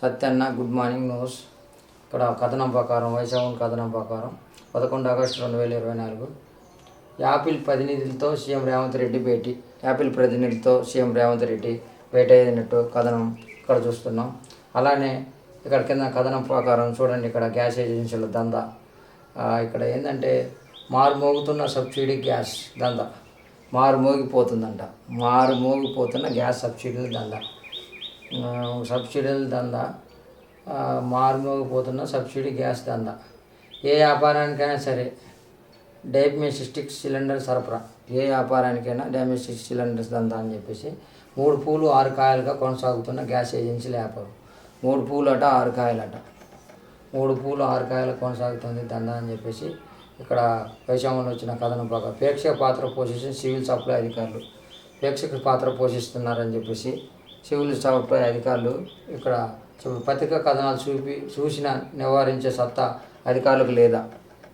సత్యన్న good morning news ఇక్కడ కథనం ప్రకారం వైశాఖం కథనం ప్రకారం పదకొండు ఆగస్టు రెండు వేల ఇరవై నాలుగు. యాపిల్ ప్రతినిధులతో సీఎం రేవంత్ రెడ్డి భేటీ. యాపిల్ ప్రతినిధులతో సీఎం రేవంత్ రెడ్డి భేటీ అయినట్టు కథనం ఇక్కడ చూస్తున్నాం. అలానే ఇక్కడ కింద కథనం ప్రకారం చూడండి ఇక్కడ గ్యాస్ ఏజెన్సీల దందా. ఇక్కడ ఏంటంటే మారుమోగుతున్న సబ్సిడీ గ్యాస్ దందా. మారు మోగిపోతుందంట. గ్యాస్ సబ్సిడీల దందా. సబ్సిడీల దందా మారుమోగిపోతున్న సబ్సిడీ గ్యాస్ దందా. ఏ వ్యాపారానికైనా సరే డయాగ్నోస్టిక్ సిలిండర్ సరఫరా. ఏ వ్యాపారానికైనా డయాగ్నోస్టిక్ సిలిండర్స్ దందా అని చెప్పేసి మూడు పూలు ఆరు కాయలుగా కొనసాగుతున్న గ్యాస్ ఏజెన్సీల వ్యాపారం. మూడు పూలు అట ఆరు కాయలట. మూడు పూలు ఆరు కాయలు కొనసాగుతుంది దందా అని చెప్పేసి ఇక్కడ వైశాఖంలో వచ్చిన కథనం ప్రకారం. ప్రేక్షక పాత్ర పోషించిన సివిల్ సప్లై అధికారులు ప్రేక్షక పాత్ర పోషిస్తున్నారని చెప్పేసి సివిల్ సప్లై అధికారులు ఇక్కడ చూ- పత్రికా కథనాలు చూపి చూసిన నివారించే సత్తా అధికారులకు లేదా.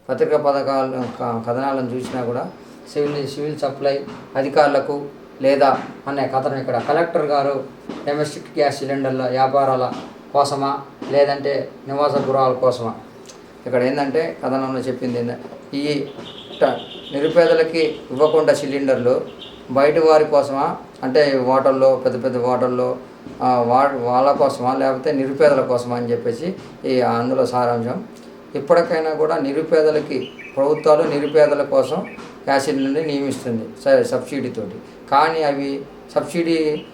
పత్రికా పథకాలు కథనాలను చూసినా కూడా సివిల్ సివిల్ సప్లై అధికారులకు లేదా అనే కథనం ఇక్కడ కలెక్టర్ గారు డొమెస్టిక్ గ్యాస్ సిలిండర్ల వ్యాపారాల కోసమా లేదంటే నివాస గృహాల కోసమా? ఇక్కడ ఏంటంటే కథనంలో చెప్పింది ఈ నిరుపేదలకి ఇవ్వకుండా సిలిండర్లు బయట వారి కోసమా? అంటే హోటల్లో పెద్ద పెద్ద హోటల్లో వా వాళ్ళ కోసమా? లేకపోతే నిరుపేదల కోసమా అని చెప్పేసి ఈ అందులో సారాంశం. ఇప్పటికైనా కూడా నిరుపేదలకి ప్రభుత్వాలు నిరుపేదల కోసం గ్యాస్ నియమిస్తుంది సరే సబ్సిడీతోటి కానీ అవి సబ్సిడీ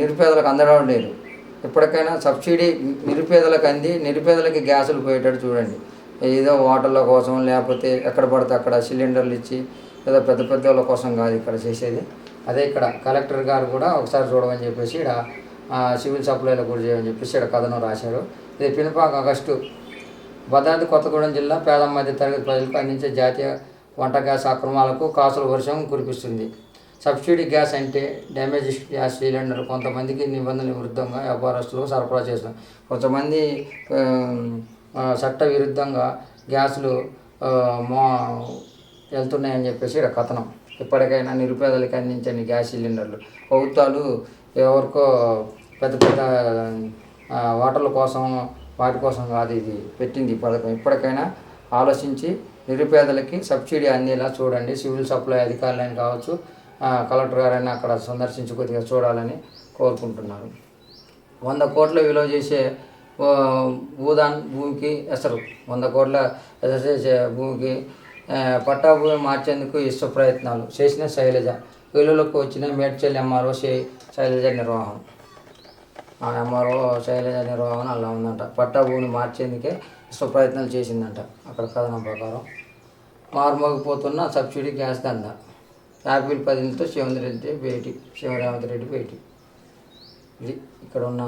నిరుపేదలకు అందడం లేదు. ఇప్పటికైనా సబ్సిడీ నిరుపేదలకు అంది నిరుపేదలకి గ్యాసులు పోయేటట్టు చూడండి. ఏదో హోటళ్ళ కోసం లేకపోతే ఎక్కడ పడితే అక్కడ సిలిండర్లు ఇచ్చి ఏదో పెద్ద పెద్ద వాళ్ళ కోసం కాదు ఇక్కడ చేసేది. అదే ఇక్కడ కలెక్టర్ గారు కూడా ఒకసారి చూడమని చెప్పేసి ఇక్కడ సివిల్ సప్లైలో కూడా చేయమని చెప్పేసి ఇక్కడ కథను రాశారు. ఇది పినపాక ఆగస్టు భద్రాద్రి కొత్తగూడెం జిల్లా పేద మధ్య తరగతి ప్రజలకు అందించే జాతీయ వంట గ్యాస్ అక్రమాలకు కాసుల వర్షం కురిపిస్తుంది. సబ్సిడీ గ్యాస్ అంటే డ్యామేజ్ గ్యాస్ సిలిండర్ కొంతమందికి నిబంధనల విరుద్ధంగా వ్యాపారస్తులు సరఫరా చేస్తున్నారు. కొంతమంది చట్ట విరుద్ధంగా గ్యాసులు మో వెళ్తున్నాయని చెప్పేసి ఇక్కడ కథనం. ఇప్పటికైనా నిరుపేదలకు అందించని గ్యాస్ సిలిండర్లు. ప్రభుత్వాలు ఎవరికో పెద్ద పెద్ద వాటర్ల కోసం వాటి కోసం కాదు ఇది పెట్టింది పథకం. ఇప్పటికైనా ఆలోచించి నిరుపేదలకి సబ్సిడీ అందేలా చూడండి. సివిల్ సప్లై అధికారులైన కావచ్చు కలెక్టర్ గారైనా అక్కడ సందర్శించి కొద్దిగా చూడాలని కోరుకుంటున్నారు. వంద కోట్ల విలువ చేసే భూదాన్ భూమికి ఎసరు. వంద కోట్ల ఎసరు చేసే భూమికి పట్టాభూమి మార్చేందుకు ఇష్ట ప్రయత్నాలు చేసిన శైలజ. వెలుగులోకి వచ్చిన మేడ్చల్ ఎంఆర్ఓ శైలజ నిర్వహణ ఆ ఎంఆర్ఓ శైలజ నిర్వహణ అలా ఉందంట. పట్టా భూమిని మార్చేందుకే ఇష్ట ప్రయత్నాలు చేసిందంట అక్కడ కథనం ప్రకారం. మారుమోగిపోతున్న సబ్సిడీ గ్యాస్ దంద. యాపిల్ పదింతో శివంత్ రెడ్డి భేటీ శివరేవంత్ రెడ్డి భేటీ ఇది ఇక్కడ ఉన్న